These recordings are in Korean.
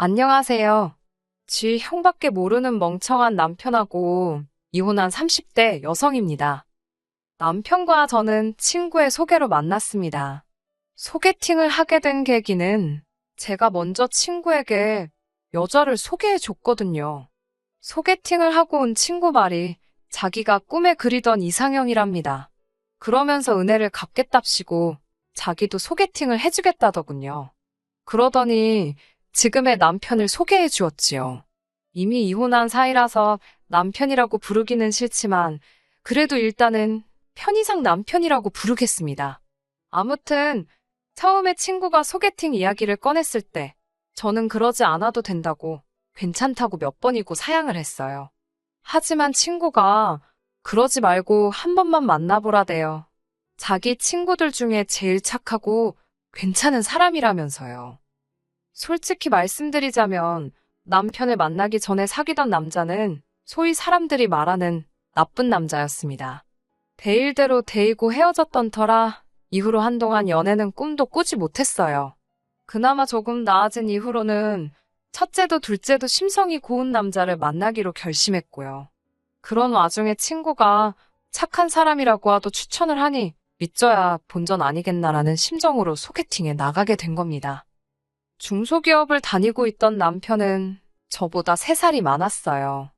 안녕하세요. 지 형밖에 모르는 멍청한 남편하고 이혼한 30대 여성입니다. 남편과 저는 친구의 소개로 만났습니다. 소개팅을 하게 된 계기는 제가 먼저 친구에게 여자를 소개해 줬거든요. 소개팅을 하고 온 친구 말이 자기가 꿈에 그리던 이상형이랍니다. 그러면서 은혜를 갚겠답시고 자기도 소개팅을 해주겠다더군요. 그러더니 지금의 남편을 소개해 주었지요. 이미 이혼한 사이라서 남편이라고 부르기는 싫지만 그래도 일단은 편의상 남편이라고 부르겠습니다. 아무튼 처음에 친구가 소개팅 이야기를 꺼냈을 때 저는 그러지 않아도 된다고 괜찮다고 몇 번이고 사양을 했어요. 하지만 친구가 그러지 말고 한 번만 만나보라대요. 자기 친구들 중에 제일 착하고 괜찮은 사람이라면서요. 솔직히 말씀드리자면 남편을 만나기 전에 사귀던 남자는 소위 사람들이 말하는 나쁜 남자였습니다. 대일대로 데이고 헤어졌던 터라 이후로 한동안 연애는 꿈도 꾸지 못했어요. 그나마 조금 나아진 이후로는 첫째도 둘째도 심성이 고운 남자를 만나기로 결심했고요. 그런 와중에 친구가 착한 사람이라고 하도 추천을 하니 믿져야 본전 아니겠나라는 심정으로 소개팅에 나가게 된 겁니다. 중소기업을 다니고 있던 남편은 저보다 3살이 많았어요.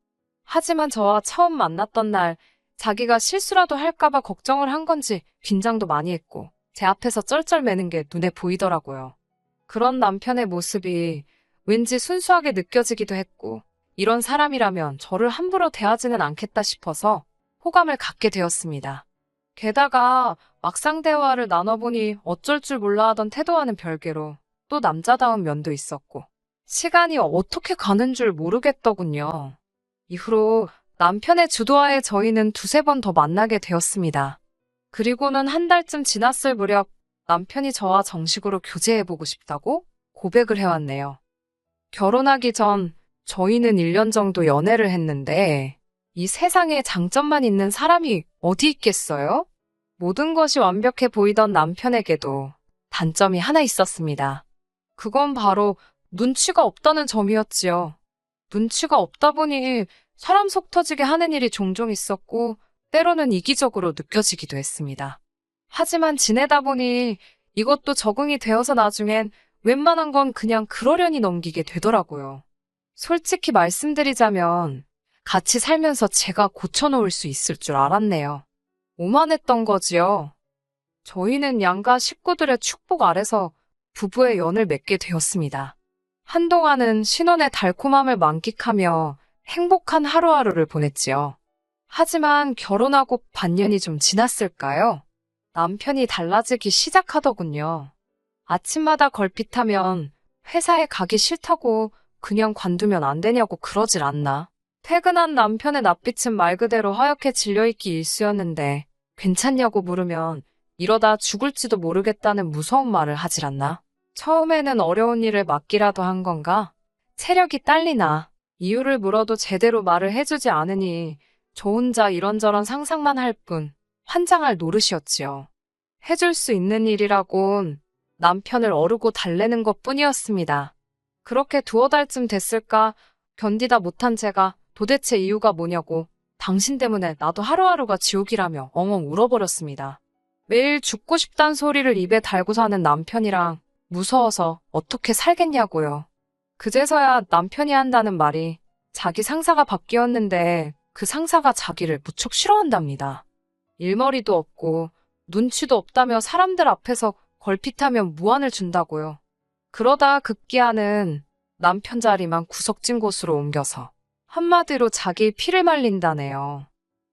하지만 저와 처음 만났던 날 자기가 실수라도 할까봐 걱정을 한 건지 긴장도 많이 했고 제 앞에서 쩔쩔매는 게 눈에 보이더라고요. 그런 남편의 모습이 왠지 순수하게 느껴지기도 했고 이런 사람이라면 저를 함부로 대하지는 않겠다 싶어서 호감을 갖게 되었습니다. 게다가 막상 대화를 나눠보니 어쩔 줄 몰라 하던 태도와는 별개로 또 남자다운 면도 있었고 시간이 어떻게 가는 줄 모르겠더군요. 이후로 남편의 주도하에 저희는 두세 번 더 만나게 되었습니다. 그리고는 한 달쯤 지났을 무렵 남편이 저와 정식으로 교제해보고 싶다고 고백을 해왔네요. 결혼하기 전 저희는 1년 정도 연애를 했는데 이 세상에 장점만 있는 사람이 어디 있겠어요? 모든 것이 완벽해 보이던 남편에게도 단점이 하나 있었습니다. 그건 바로 눈치가 없다는 점이었지요. 눈치가 없다 보니 사람 속 터지게 하는 일이 종종 있었고 때로는 이기적으로 느껴지기도 했습니다. 하지만 지내다 보니 이것도 적응이 되어서 나중엔 웬만한 건 그냥 그러려니 넘기게 되더라고요. 솔직히 말씀드리자면 같이 살면서 제가 고쳐놓을 수 있을 줄 알았네요. 오만했던 거지요. 저희는 양가 식구들의 축복 아래서 부부의 연을 맺게 되었습니다. 한동안은 신혼의 달콤함을 만끽하며 행복한 하루하루를 보냈지요. 하지만 결혼하고 반년이 좀 지났을까요? 남편이 달라지기 시작하더군요. 아침마다 걸핏하면 회사에 가기 싫다고 그냥 관두면 안 되냐고 그러질 않나. 퇴근한 남편의 낯빛은 말 그대로 하얗게 질려있기 일쑤였는데 괜찮냐고 물으면 이러다 죽을지도 모르겠다는 무서운 말을 하질 않나. 처음에는 어려운 일을 맡기라도 한 건가? 체력이 딸리나. 이유를 물어도 제대로 말을 해주지 않으니 저 혼자 이런저런 상상만 할 뿐 환장할 노릇이었지요. 해줄 수 있는 일이라곤 남편을 어르고 달래는 것 뿐이었습니다. 그렇게 두어 달쯤 됐을까 견디다 못한 제가 도대체 이유가 뭐냐고 당신 때문에 나도 하루하루가 지옥이라며 엉엉 울어버렸습니다. 매일 죽고 싶단 소리를 입에 달고 사는 남편이랑 무서워서 어떻게 살겠냐고요. 그제서야 남편이 한다는 말이 자기 상사가 바뀌었는데 그 상사가 자기를 무척 싫어한답니다. 일머리도 없고 눈치도 없다며 사람들 앞에서 걸핏하면 무안을 준다고요. 그러다 급기야는 남편 자리만 구석진 곳으로 옮겨서 한마디로 자기 피를 말린다네요.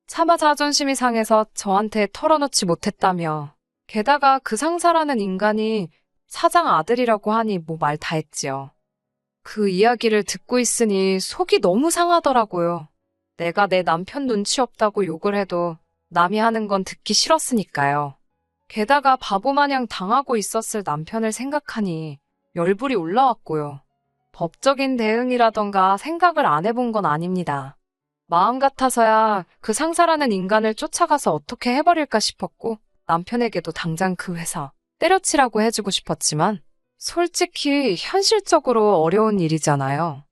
차마 자존심이 상해서 저한테 털어놓지 못했다며 게다가 그 상사라는 인간이 사장 아들이라고 하니 뭐 말 다 했지요. 그 이야기를 듣고 있으니 속이 너무 상하더라고요. 내가 내 남편 눈치 없다고 욕을 해도 남이 하는 건 듣기 싫었으니까요. 게다가 바보 마냥 당하고 있었을 남편을 생각하니 열불이 올라왔고요. 법적인 대응이라던가 생각을 안 해본 건 아닙니다. 마음 같아서야 그 상사라는 인간을 쫓아가서 어떻게 해버릴까 싶었고 남편에게도 당장 그 회사 때려치라고 해주고 싶었지만 솔직히 현실적으로 어려운 일이잖아요.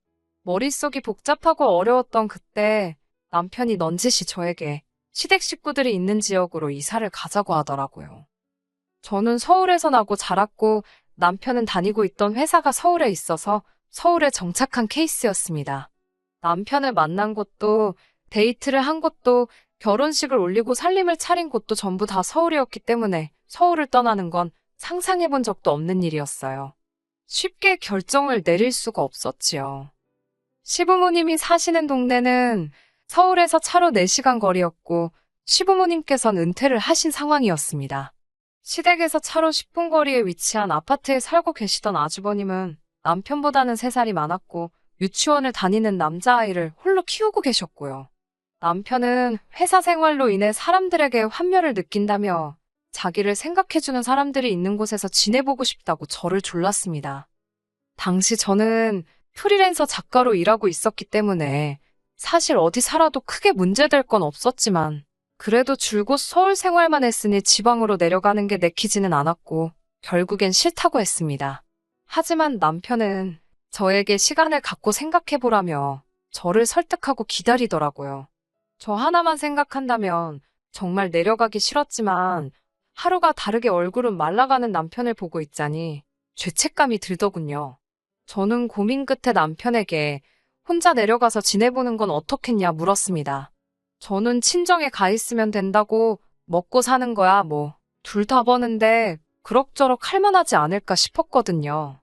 머릿속이 복잡하고 어려웠던 그때 남편이 넌지시 저에게 시댁 식구들이 있는 지역으로 이사를 가자고 하더라고요. 저는 서울에서 나고 자랐고 남편은 다니고 있던 회사가 서울에 있어서 서울에 정착한 케이스였습니다. 남편을 만난 곳도 데이트를 한 곳도 결혼식을 올리고 살림을 차린 곳도 전부 다 서울이었기 때문에 서울을 떠나는 건 상상해 본 적도 없는 일이었어요. 쉽게 결정을 내릴 수가 없었지요. 시부모님이 사시는 동네는 서울에서 차로 4시간 거리였고 시부모님께서는 은퇴를 하신 상황이었습니다. 시댁에서 차로 10분 거리에 위치한 아파트에 살고 계시던 아주버님은 남편보다는 3살이 많았고 유치원을 다니는 남자아이를 홀로 키우고 계셨고요. 남편은 회사 생활로 인해 사람들에게 환멸을 느낀다며 자기를 생각해주는 사람들이 있는 곳에서 지내보고 싶다고 저를 졸랐습니다. 당시 저는 프리랜서 작가로 일하고 있었기 때문에 사실 어디 살아도 크게 문제될 건 없었지만 그래도 줄곧 서울 생활만 했으니 지방으로 내려가는 게 내키지는 않았고 결국엔 싫다고 했습니다. 하지만 남편은 저에게 시간을 갖고 생각해보라며 저를 설득하고 기다리더라고요. 저 하나만 생각한다면 정말 내려가기 싫었지만 하루가 다르게 얼굴은 말라가는 남편을 보고 있자니 죄책감이 들더군요. 저는 고민 끝에 남편에게 혼자 내려가서 지내보는 건 어떻겠냐 물었습니다. 저는 친정에 가 있으면 된다고 먹고 사는 거야 뭐 둘 다 버는데 그럭저럭 할만하지 않을까 싶었거든요.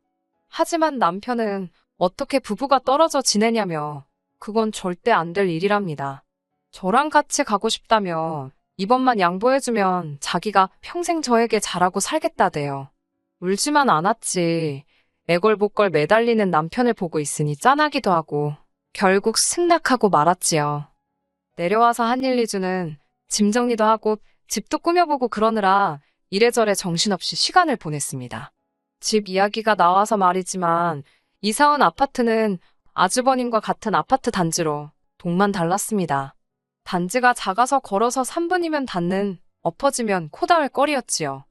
하지만 남편은 어떻게 부부가 떨어져 지내냐며 그건 절대 안 될 일이랍니다. 저랑 같이 가고 싶다며 이번만 양보해주면 자기가 평생 저에게 잘하고 살겠다대요. 울지만 않았지. 애걸복걸 매달리는 남편을 보고 있으니 짠하기도 하고 결국 승낙하고 말았지요. 내려와서 한 일, 이주는 짐 정리도 하고 집도 꾸며보고 그러느라 이래저래 정신없이 시간을 보냈습니다. 집 이야기가 나와서 말이지만 이사 온 아파트는 아주버님과 같은 아파트 단지로 동만 달랐습니다. 단지가 작아서 걸어서 3분이면 닿는 엎어지면 코 닿을 거리였지요.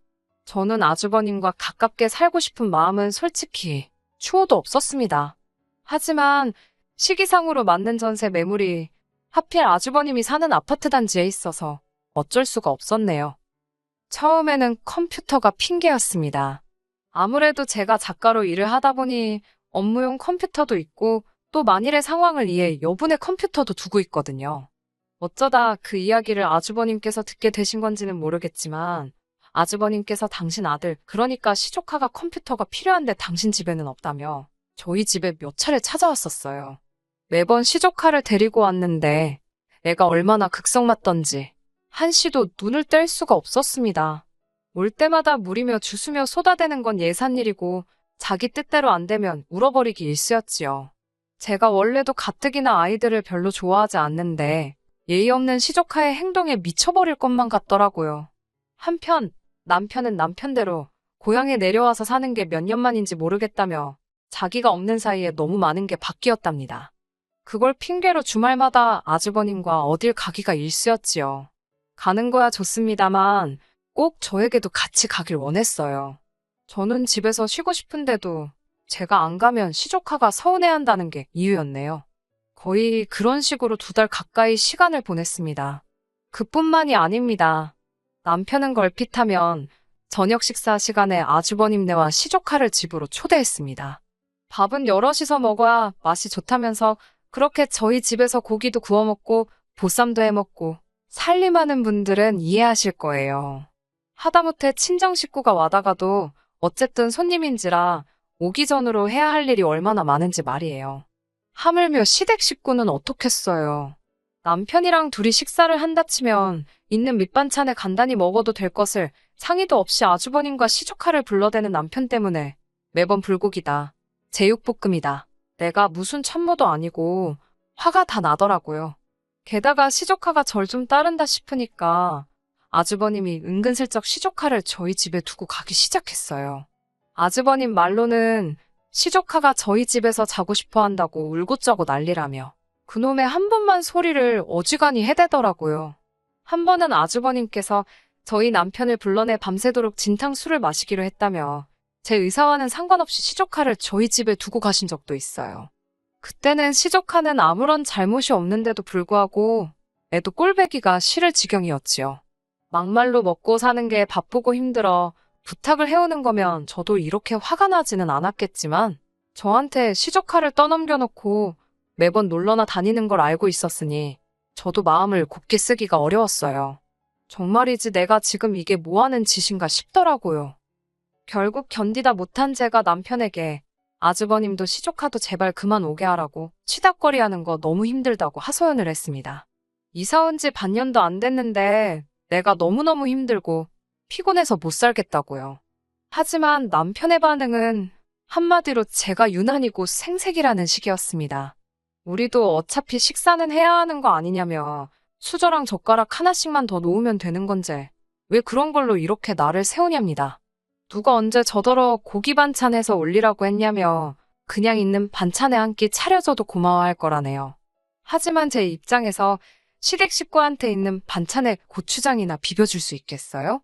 저는 아주버님과 가깝게 살고 싶은 마음은 솔직히 추호도 없었습니다. 하지만 시기상으로 맞는 전세 매물이 하필 아주버님이 사는 아파트 단지에 있어서 어쩔 수가 없었네요. 처음에는 컴퓨터가 핑계였습니다. 아무래도 제가 작가로 일을 하다 보니 업무용 컴퓨터도 있고 또 만일의 상황을 이해 여분의 컴퓨터도 두고 있거든요. 어쩌다 그 이야기를 아주버님께서 듣게 되신 건지는 모르겠지만 아주버님께서 당신 아들, 그러니까 시조카가 컴퓨터가 필요한데 당신 집에는 없다며 저희 집에 몇 차례 찾아왔었어요. 매번 시조카를 데리고 왔는데 애가 얼마나 극성맞던지 한시도 눈을 뗄 수가 없었습니다. 올 때마다 물이며 주스며 쏟아대는 건 예산일이고 자기 뜻대로 안 되면 울어버리기 일쑤였지요. 제가 원래도 가뜩이나 아이들을 별로 좋아하지 않는데 예의 없는 시조카의 행동에 미쳐버릴 것만 같더라고요. 한편 남편은 남편대로 고향에 내려와서 사는 게 몇 년 만인지 모르겠다며 자기가 없는 사이에 너무 많은 게 바뀌었답니다. 그걸 핑계로 주말마다 아주버님과 어딜 가기가 일쑤였지요. 가는 거야 좋습니다만 꼭 저에게도 같이 가길 원했어요. 저는 집에서 쉬고 싶은데도 제가 안 가면 시조카가 서운해한다는 게 이유였네요. 거의 그런 식으로 두 달 가까이 시간을 보냈습니다. 그뿐만이 아닙니다. 남편은 걸핏하면 저녁 식사 시간에 아주버님네와 시조카를 집으로 초대했습니다. 밥은 여럿이서 먹어야 맛이 좋다면서 그렇게 저희 집에서 고기도 구워 먹고 보쌈도 해 먹고 살림하는 분들은 이해하실 거예요. 하다못해 친정 식구가 와다가도 어쨌든 손님인지라 오기 전으로 해야 할 일이 얼마나 많은지 말이에요. 하물며 시댁 식구는 어떻겠어요. 남편이랑 둘이 식사를 한다 치면 있는 밑반찬에 간단히 먹어도 될 것을 상의도 없이 아주버님과 시조카를 불러대는 남편 때문에 매번 불고기다. 제육볶음이다. 내가 무슨 참모도 아니고 화가 다 나더라고요. 게다가 시조카가 절 좀 따른다 싶으니까 아주버님이 은근슬쩍 시조카를 저희 집에 두고 가기 시작했어요. 아주버님 말로는 시조카가 저희 집에서 자고 싶어 한다고 울고짜고 난리라며 그놈의 한 번만 소리를 어지간히 해대더라고요. 한 번은 아주버님께서 저희 남편을 불러내 밤새도록 진탕술을 마시기로 했다며 제 의사와는 상관없이 시조카를 저희 집에 두고 가신 적도 있어요. 그때는 시조카는 아무런 잘못이 없는데도 불구하고 애도 꼴배기가 싫을 지경이었지요. 막말로 먹고 사는 게 바쁘고 힘들어 부탁을 해오는 거면 저도 이렇게 화가 나지는 않았겠지만 저한테 시조카를 떠넘겨놓고 매번 놀러나 다니는 걸 알고 있었으니 저도 마음을 곱게 쓰기가 어려웠어요. 정말이지 내가 지금 이게 뭐 하는 짓인가 싶더라고요. 결국 견디다 못한 제가 남편에게 아주버님도 시조카도 제발 그만 오게 하라고 치닥거리 하는 거 너무 힘들다고 하소연을 했습니다. 이사 온 지 반년도 안 됐는데 내가 너무너무 힘들고 피곤해서 못 살겠다고요. 하지만 남편의 반응은 한마디로 제가 유난히 고 생색이라는 식이었습니다. 우리도 어차피 식사는 해야 하는 거 아니냐며 수저랑 젓가락 하나씩만 더 놓으면 되는 건데 왜 그런 걸로 이렇게 나를 세우냐입니다. 누가 언제 저더러 고기 반찬 해서 올리라고 했냐며 그냥 있는 반찬에 한 끼 차려줘도 고마워할 거라네요. 하지만 제 입장에서 시댁 식구한테 있는 반찬에 고추장이나 비벼줄 수 있겠어요?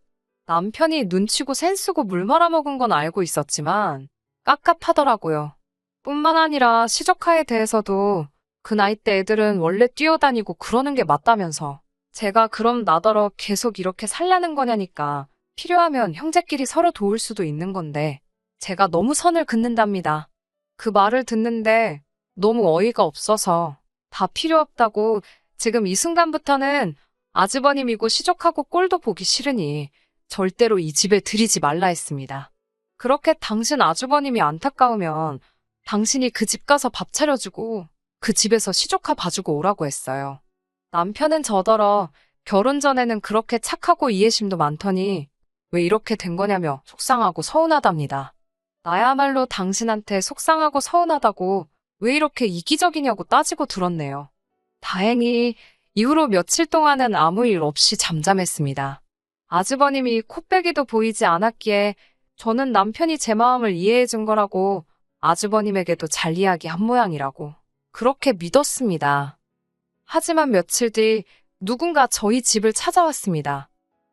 남편이 눈치고 센쓰고 물 말아먹은 건 알고 있었지만 깝깝하더라고요. 뿐만 아니라 시조카에 대해서도 그 나이 때 애들은 원래 뛰어다니고 그러는 게 맞다면서 제가 그럼 나더러 계속 이렇게 살라는 거냐니까 필요하면 형제끼리 서로 도울 수도 있는 건데 제가 너무 선을 긋는답니다. 그 말을 듣는데 너무 어이가 없어서 다 필요 없다고 지금 이 순간부터는 아주버님이고 시족하고 꼴도 보기 싫으니 절대로 이 집에 들이지 말라 했습니다. 그렇게 당신 아주버님이 안타까우면 당신이 그 집 가서 밥 차려주고 그 집에서 시조카 봐주고 오라고 했어요. 남편은 저더러 결혼 전에는 그렇게 착하고 이해심도 많더니 왜 이렇게 된 거냐며 속상하고 서운하답니다. 나야말로 당신한테 속상하고 서운하다고 왜 이렇게 이기적이냐고 따지고 들었네요. 다행히 이후로 며칠 동안은 아무 일 없이 잠잠했습니다. 아주버님이 코빼기도 보이지 않았기에 저는 남편이 제 마음을 이해해 준 거라고 아주버님에게도 잘 이야기한 모양이라고 그렇게 믿었습니다. 하지만 며칠 뒤 누군가 저희 집을 찾아왔습니다.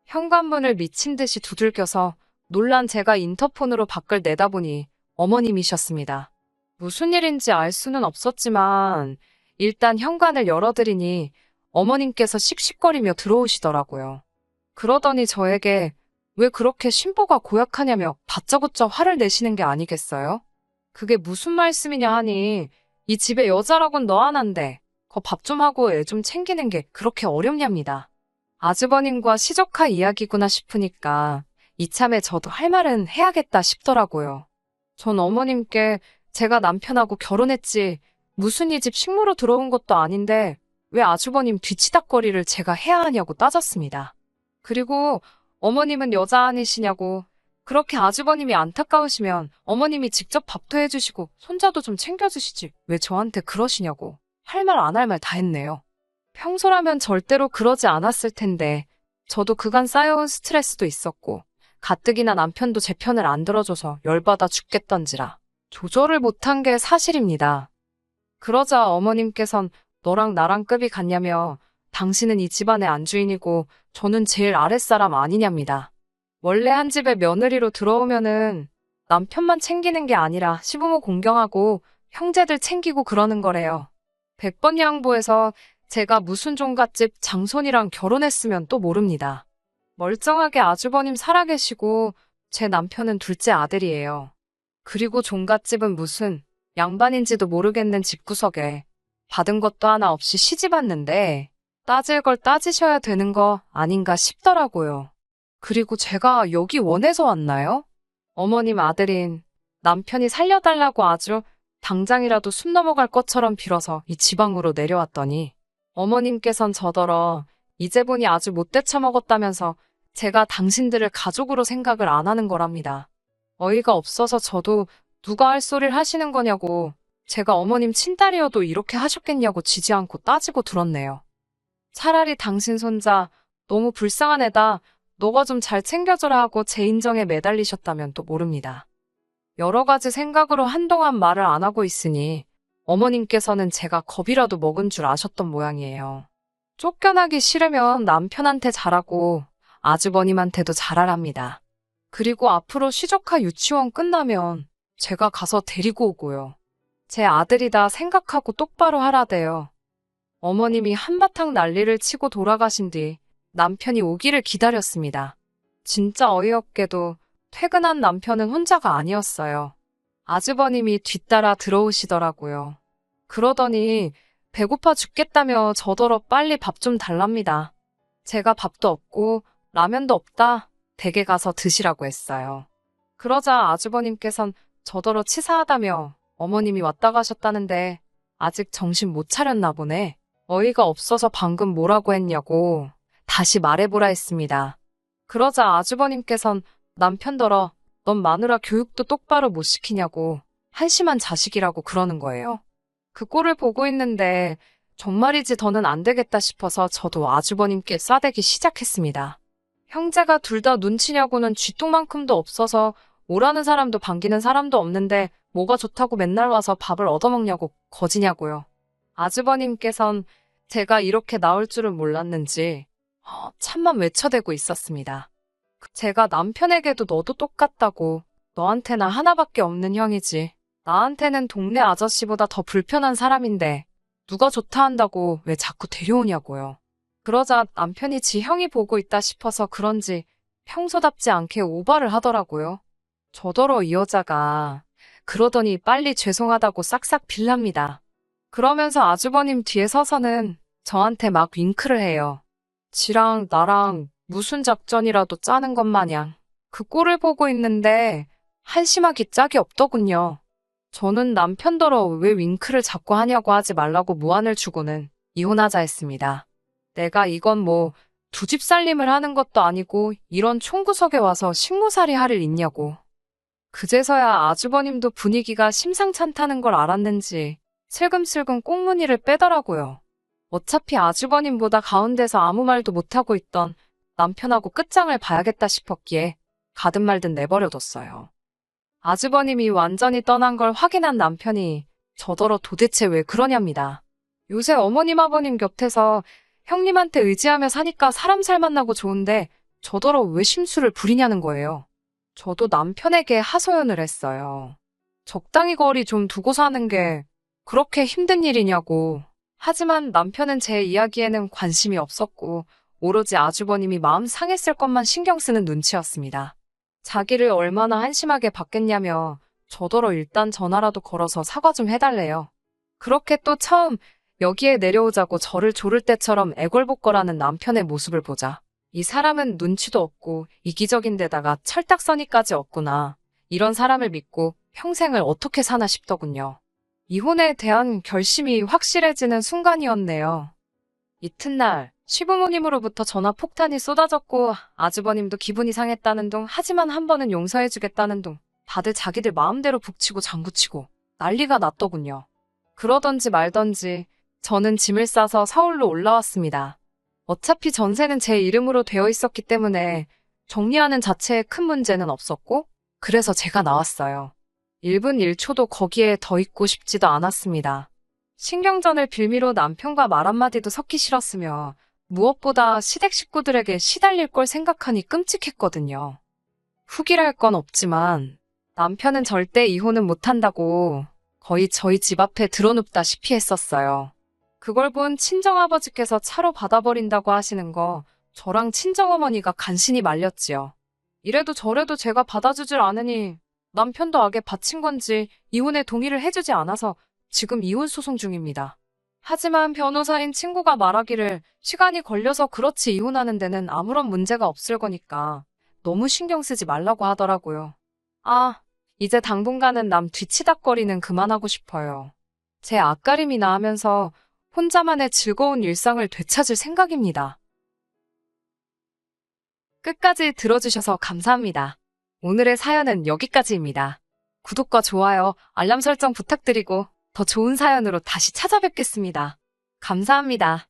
현관문을 미친 듯이 두들겨서 놀란 제가 인터폰으로 밖을 내다보니 어머님이셨습니다. 무슨 일인지 알 수는 없었지만 일단 현관을 열어드리니 어머님께서 씩씩거리며 들어오시더라고요. 그러더니 저에게 왜 그렇게 신보가 고약하냐며 다짜고짜 화를 내시는 게 아니겠어요? 그게 무슨 말씀이냐 하니 이 집에 여자라곤 너 하나인데 거 밥 좀 하고 애 좀 챙기는 게 그렇게 어렵냐입니다. 아주버님과 시조카 이야기구나 싶으니까 이참에 저도 할 말은 해야겠다 싶더라고요. 전 어머님께 제가 남편하고 결혼했지 무슨 이 집 식모로 들어온 것도 아닌데 왜 아주버님 뒤치닥거리를 제가 해야 하냐고 따졌습니다. 그리고 어머님은 여자 아니시냐고 그렇게 아주버님이 안타까우시면 어머님이 직접 밥도 해주시고 손자도 좀 챙겨주시지 왜 저한테 그러시냐고 할 말 안 할 말 다 했네요. 평소라면 절대로 그러지 않았을 텐데 저도 그간 쌓여온 스트레스도 있었고 가뜩이나 남편도 제 편을 안 들어줘서 열받아 죽겠던지라 조절을 못한 게 사실입니다. 그러자 어머님께선 너랑 나랑 급이 같냐며 당신은 이 집안의 안주인이고 저는 제일 아랫사람 아니냐입니다. 원래 한 집에 며느리로 들어오면은 남편만 챙기는 게 아니라 시부모 공경하고 형제들 챙기고 그러는 거래요. 백번 양보해서 제가 무슨 종갓집 장손이랑 결혼했으면 또 모릅니다. 멀쩡하게 아주버님 살아계시고 제 남편은 둘째 아들이에요. 그리고 종갓집은 무슨 양반인지도 모르겠는 집구석에 받은 것도 하나 없이 시집 왔는데 따질 걸 따지셔야 되는 거 아닌가 싶더라고요. 그리고 제가 여기 원해서 왔나요? 어머님 아들인 남편이 살려달라고 아주 당장이라도 숨 넘어갈 것처럼 빌어서 이 지방으로 내려왔더니 어머님께선 저더러 이제 보니 아주 못돼 처먹었다면서 제가 당신들을 가족으로 생각을 안 하는 거랍니다. 어이가 없어서 저도 누가 할 소리를 하시는 거냐고 제가 어머님 친딸이어도 이렇게 하셨겠냐고 지지 않고 따지고 들었네요. 차라리 당신 손자 너무 불쌍한 애다. 너가 좀 잘 챙겨줘라 하고 제 인정에 매달리셨다면 또 모릅니다. 여러 가지 생각으로 한동안 말을 안 하고 있으니 어머님께서는 제가 겁이라도 먹은 줄 아셨던 모양이에요. 쫓겨나기 싫으면 남편한테 잘하고 아주버님한테도 잘하랍니다. 그리고 앞으로 시조카 유치원 끝나면 제가 가서 데리고 오고요. 제 아들이다 생각하고 똑바로 하라대요. 어머님이 한바탕 난리를 치고 돌아가신 뒤 남편이 오기를 기다렸습니다. 진짜 어이없게도 퇴근한 남편은 혼자가 아니었어요. 아주버님이 뒤따라 들어오시더라고요. 그러더니 배고파 죽겠다며 저더러 빨리 밥 좀 달랍니다. 제가 밥도 없고 라면도 없다. 댁에 가서 드시라고 했어요. 그러자 아주버님께선 저더러 치사하다며 어머님이 왔다 가셨다는데 아직 정신 못 차렸나 보네. 어이가 없어서 방금 뭐라고 했냐고 다시 말해보라 했습니다. 그러자 아주버님께선 남편더러 넌 마누라 교육도 똑바로 못 시키냐고 한심한 자식이라고 그러는 거예요. 그 꼴을 보고 있는데 정말이지 더는 안 되겠다 싶어서 저도 아주버님께 싸대기 시작했습니다. 형제가 둘 다 눈치냐고는 쥐똥만큼도 없어서 오라는 사람도 반기는 사람도 없는데 뭐가 좋다고 맨날 와서 밥을 얻어먹냐고 거지냐고요. 아주버님께선 제가 이렇게 나올 줄은 몰랐는지 어, 참만 외쳐대고 있었습니다. 제가 남편에게도 너도 똑같다고 너한테나 하나밖에 없는 형이지. 나한테는 동네 아저씨보다 더 불편한 사람인데 누가 좋다 한다고 왜 자꾸 데려오냐고요. 그러자 남편이 지 형이 보고 있다 싶어서 그런지 평소답지 않게 오바를 하더라고요. 저더러 이 여자가 그러더니 빨리 죄송하다고 싹싹 빌랍니다. 그러면서 아주버님 뒤에 서서는 저한테 막 윙크를 해요. 지랑 나랑 무슨 작전이라도 짜는 것 마냥 그 꼴을 보고 있는데 한심하기 짝이 없더군요. 저는 남편더러 왜 윙크를 자꾸 하냐고 하지 말라고 무안을 주고는 이혼하자 했습니다. 내가 이건 뭐 두 집 살림을 하는 것도 아니고 이런 총구석에 와서 식모살이 할일 있냐고. 그제서야 아주버님도 분위기가 심상찮다는 걸 알았는지 슬금슬금 꽁무니를 빼더라고요. 어차피 아주버님보다 가운데서 아무 말도 못하고 있던 남편하고 끝장을 봐야겠다 싶었기에 가든 말든 내버려뒀어요. 아주버님이 완전히 떠난 걸 확인한 남편이 저더러 도대체 왜 그러냐입니다. 요새 어머님 아버님 곁에서 형님한테 의지하며 사니까 사람 살 만나고 좋은데 저더러 왜 심술을 부리냐는 거예요. 저도 남편에게 하소연을 했어요. 적당히 거리 좀 두고 사는 게 그렇게 힘든 일이냐고. 하지만 남편은 제 이야기에는 관심이 없었고 오로지 아주버님이 마음 상했을 것만 신경 쓰는 눈치였습니다. 자기를 얼마나 한심하게 받겠냐며 저더러 일단 전화라도 걸어서 사과 좀 해달래요. 그렇게 또 처음 여기에 내려오자고 저를 조를 때처럼 애걸복걸하는 남편의 모습을 보자. 이 사람은 눈치도 없고 이기적인 데다가 철딱서니까지 없구나. 이런 사람을 믿고 평생을 어떻게 사나 싶더군요. 이혼에 대한 결심이 확실해지는 순간이었네요. 이튿날 시부모님으로부터 전화 폭탄이 쏟아졌고 아주버님도 기분이 상했다는 둥 하지만 한 번은 용서해주겠다는 둥 다들 자기들 마음대로 북치고 장구치고 난리가 났더군요. 그러던지 말던지 저는 짐을 싸서 서울로 올라왔습니다. 어차피 전세는 제 이름으로 되어 있었기 때문에 정리하는 자체에 큰 문제는 없었고 그래서 제가 나왔어요. 1분 1초도 거기에 더 있고 싶지도 않았습니다. 신경전을 빌미로 남편과 말 한마디도 섞기 싫었으며 무엇보다 시댁 식구들에게 시달릴 걸 생각하니 끔찍했거든요. 후기랄 건 없지만 남편은 절대 이혼은 못한다고 거의 저희 집 앞에 드러눕다시피 했었어요. 그걸 본 친정아버지께서 차로 받아버린다고 하시는 거 저랑 친정어머니가 간신히 말렸지요. 이래도 저래도 제가 받아주질 않으니 남편도 악에 바친 건지 이혼에 동의를 해주지 않아서 지금 이혼 소송 중입니다. 하지만 변호사인 친구가 말하기를 시간이 걸려서 그렇지 이혼하는 데는 아무런 문제가 없을 거니까 너무 신경 쓰지 말라고 하더라고요. 아, 이제 당분간은 남 뒤치닥거리는 그만하고 싶어요. 제 앞가림이나 하면서 혼자만의 즐거운 일상을 되찾을 생각입니다. 끝까지 들어주셔서 감사합니다. 오늘의 사연은 여기까지입니다. 구독과 좋아요, 알람 설정 부탁드리고 더 좋은 사연으로 다시 찾아뵙겠습니다. 감사합니다.